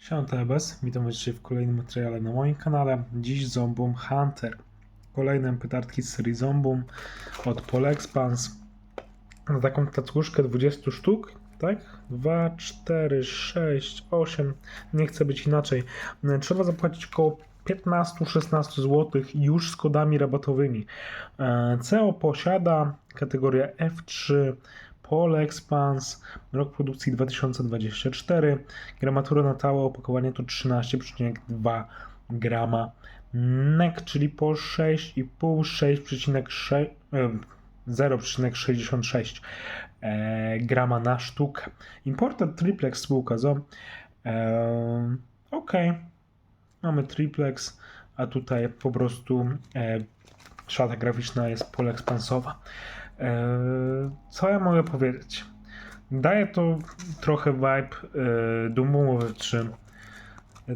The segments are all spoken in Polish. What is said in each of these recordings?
Siema TBS, witam Was w kolejnym materiale na moim kanale. Dziś Zombum Hunter. Kolejne pytartki z serii Zombum od Polexpans. Na taką tatuszkę 20 sztuk, tak? 2, 4, 6, 8. Nie chce być inaczej. Trzeba zapłacić około 15-16 zł już z kodami rabatowymi. E, CO posiada kategorię F3 Polexpans, rok produkcji 2024, gramatura na całe opakowanie to 13,2 grama NEK, czyli po 6,5, 6,6, e, 0,66 e, grama na sztukę. Importer triplex spółka ZO. E, ok, mamy triplex, a tutaj po prostu e, szata graficzna jest polexpansowa. E, co ja mogę powiedzieć? Daje to trochę vibe e, Doomowy 3. E,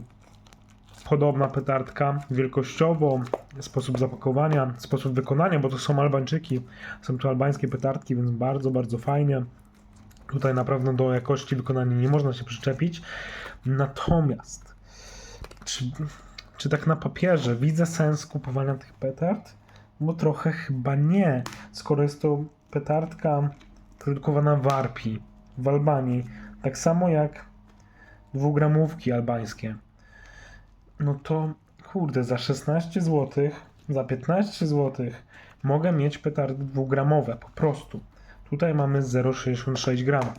Podobna petardka wielkościowo, sposób zapakowania, sposób wykonania, bo to są Albańczyki, są to albańskie petardki, więc bardzo, bardzo fajnie. Tutaj na pewno do jakości wykonania nie można się przyczepić. Natomiast, czy, czy tak na papierze widzę sens kupowania tych petard? No trochę chyba nie, skoro jest to petardka produkowana w Arpi, w Albanii, tak samo jak dwugramówki albańskie. No to kurde, za 16 zł, za 15 zł mogę mieć petardy dwugramowe, po prostu. Tutaj mamy 0,66 grama.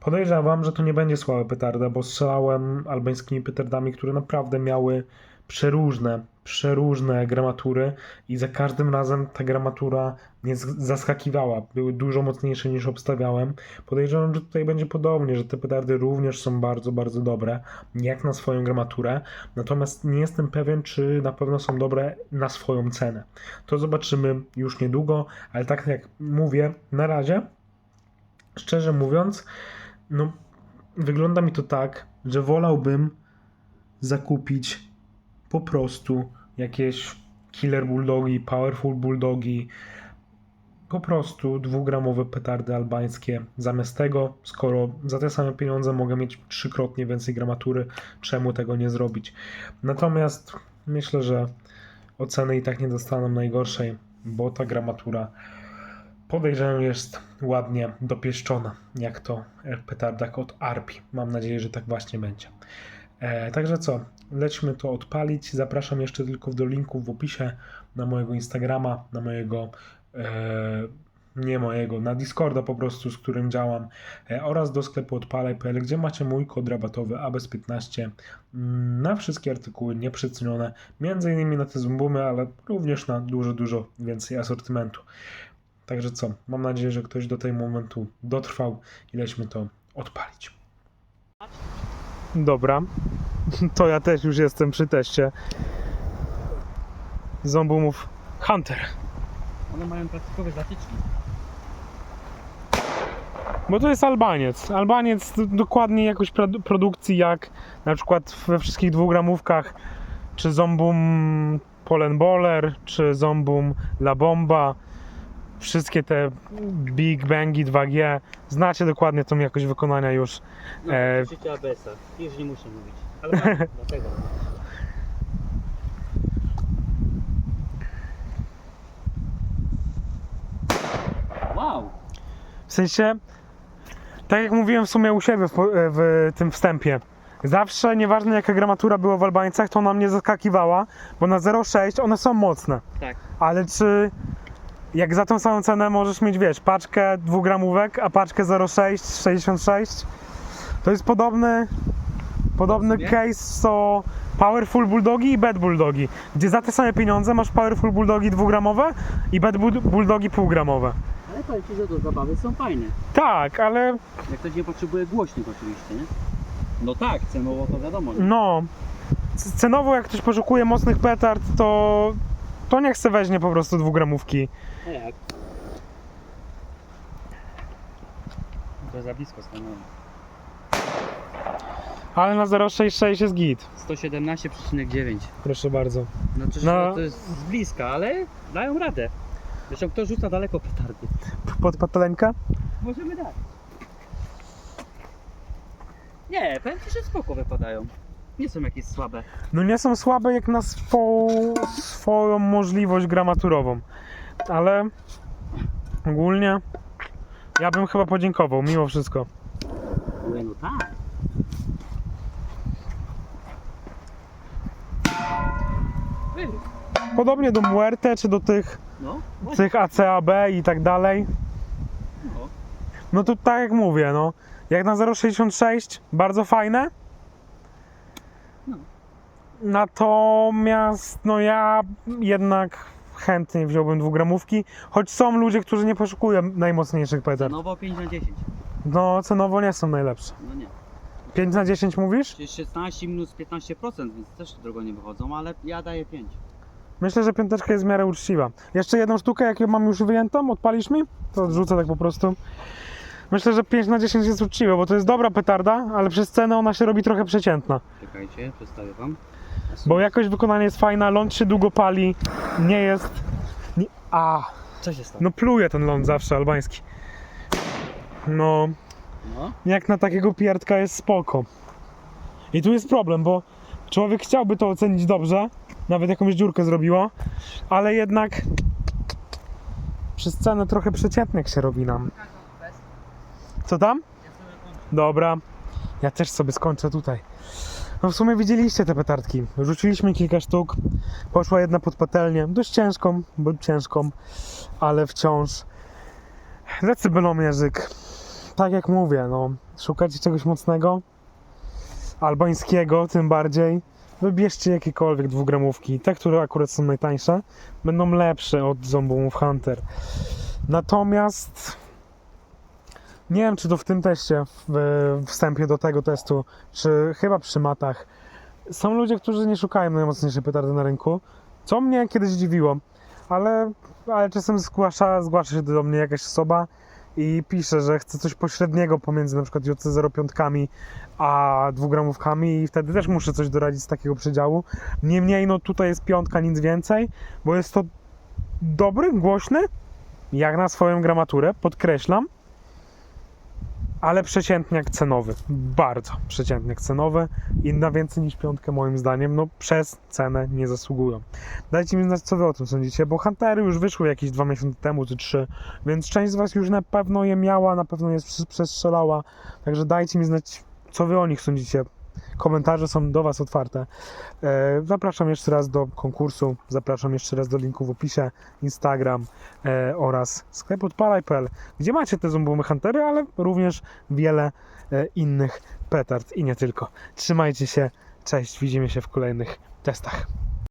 Podejrzewam, że to nie będzie słaba petarda, bo strzelałem albańskimi petardami, które naprawdę miały przeróżne, przeróżne gramatury i za każdym razem ta gramatura mnie zaskakiwała. Były dużo mocniejsze niż obstawiałem. Podejrzewam, że tutaj będzie podobnie, że te petardy również są bardzo, bardzo dobre, jak na swoją gramaturę. Natomiast nie jestem pewien, czy na pewno są dobre na swoją cenę. To zobaczymy już niedługo, ale tak jak mówię, na razie, szczerze mówiąc, no wygląda mi to tak, że wolałbym zakupić po prostu jakieś killer bulldogi, powerful bulldogi, po prostu dwugramowe petardy albańskie. Zamiast tego, skoro za te same pieniądze mogę mieć trzykrotnie więcej gramatury, czemu tego nie zrobić? Natomiast myślę, że oceny i tak nie dostaną najgorszej, bo ta gramatura podejrzewam jest ładnie dopieszczona, jak to petardach od Arpi. Mam nadzieję, że tak właśnie będzie. E, także co, lećmy to odpalić. Zapraszam jeszcze tylko do linków w opisie na mojego Instagrama, na mojego, e, nie mojego, na Discorda po prostu, z którym działam e, oraz do sklepu odpalaj.pl, gdzie macie mój kod rabatowy ABES15 mm, na wszystkie artykuły nieprzecenione, między innymi na te zumbumy, ale również na dużo, dużo więcej asortymentu. Także co, mam nadzieję, że ktoś do tego momentu dotrwał i lećmy to odpalić. Dobra, to ja też już jestem przy teście. Zombumów Hunter. One mają plastikowe zatyczki. Bo to jest Albaniec. Albaniec dokładnie jakoś produ- produkcji jak na przykład we wszystkich dwugramówkach czy Zombum Polen Boller, czy Zombum La Bomba. Wszystkie te Big Bangi 2G. Znacie dokładnie tą jakość wykonania już. No, E, ABS-a. Już nie muszę mówić. Ale tak, dlatego. Wow! W sensie, tak jak mówiłem w sumie u siebie w, w tym wstępie, zawsze, nieważne jaka gramatura była w Albańcach, to ona mnie zaskakiwała, bo na 0,6 one są mocne. Tak. Ale czy jak za tą samą cenę możesz mieć, wiesz, paczkę dwugramówek, a paczkę 0,6, 66? To jest podobny, podobny case co Powerful Bulldogi i Bad Bulldogi, gdzie za te same pieniądze masz Powerful Bulldogi dwugramowe i Bad Bull- Bulldogi półgramowe. Ale powiem Ci, że do zabawy są fajne. Tak, ale Jak ktoś nie potrzebuje głośnych oczywiście, nie? No tak, cenowo to wiadomo. Nie? No, cenowo jak ktoś poszukuje mocnych petard, to, to niech se weźmie po prostu dwugramówki. A jak? To za blisko stanąłem. Ale na 0,66 jest git. 117,9. Proszę bardzo. No. no. to jest z bliska, ale dają radę. Zresztą kto rzuca daleko petardy? Pod patelenkę? Możemy dać. Nie, powiem Ci, że spoko wypadają. Nie są jakieś słabe. No nie są słabe jak na swo, swoją możliwość gramaturową. Ale ogólnie ja bym chyba podziękował mimo wszystko. Ale no tak. Podobnie do Muerte czy do tych, No, właśnie. tych ACAB i tak dalej. No. No to tak jak mówię, no. Jak na 0,66 bardzo fajne. Natomiast no ja jednak chętnie wziąłbym dwugramówki, choć są ludzie, którzy nie poszukują najmocniejszych petard. Cenowo 5 na 10. No cenowo nie są najlepsze. No nie. 5 na 10 mówisz? Czyli 16 minus 15%, więc też drogo nie wychodzą, ale ja daję 5. Myślę, że piąteczka jest w miarę uczciwa. Jeszcze jedną sztukę, jak ją mam już wyjętą, odpalisz mi? To odrzucę tak po prostu. Myślę, że 5 na 10 jest uczciwe, bo to jest dobra petarda, ale przez cenę ona się robi trochę przeciętna. Czekajcie, przedstawię wam. Bo jakość wykonania jest fajna, ląd się długo pali, nie jest... Nie... A, Co się stało? no pluje ten ląd zawsze, albański. No, No. jak na takiego pierdka jest spoko. I tu jest problem, bo człowiek chciałby to ocenić dobrze, nawet jakąś dziurkę zrobiło, ale jednak przez cenę trochę przeciętnych się robi nam. Co tam? Dobra, ja też sobie skończę tutaj. No w sumie widzieliście te petardki. Rzuciliśmy kilka sztuk. Poszła jedna pod patelnię. Dość ciężką, bo ciężką, ale wciąż. Decybelomierzyk. Tak jak mówię, no. Szukacie czegoś mocnego? Albańskiego tym bardziej. Wybierzcie jakiekolwiek dwugramówki. Te, które akurat są najtańsze, będą lepsze od Zombomów Hunter. Natomiast nie wiem, czy to w tym teście, w wstępie do tego testu, czy chyba przy matach, są ludzie, którzy nie szukają najmocniejszej petardy na rynku, co mnie kiedyś dziwiło, ale, ale czasem zgłasza, zgłasza się do mnie jakaś osoba i pisze, że chce coś pośredniego pomiędzy przykład JC05 a dwugramówkami i wtedy też muszę coś doradzić z takiego przedziału. Niemniej, no tutaj jest piątka, nic więcej, bo jest to dobry, głośny, jak na swoją gramaturę, podkreślam, ale przeciętniak cenowy. Bardzo przeciętniak cenowy i na więcej niż piątkę moim zdaniem, no przez cenę nie zasługują. Dajcie mi znać, co wy o tym sądzicie, bo Huntery już wyszły jakieś dwa miesiące temu, czy trzy, więc część z was już na pewno je miała, na pewno je przes- przestrzelała, także dajcie mi znać, co wy o nich sądzicie. Komentarze są do was otwarte. E, zapraszam jeszcze raz do konkursu, zapraszam jeszcze raz do linku w opisie, Instagram e, oraz sklep odpalaj.pl, gdzie macie te zombomy huntery, ale również wiele e, innych petard i nie tylko. Trzymajcie się, cześć, widzimy się w kolejnych testach.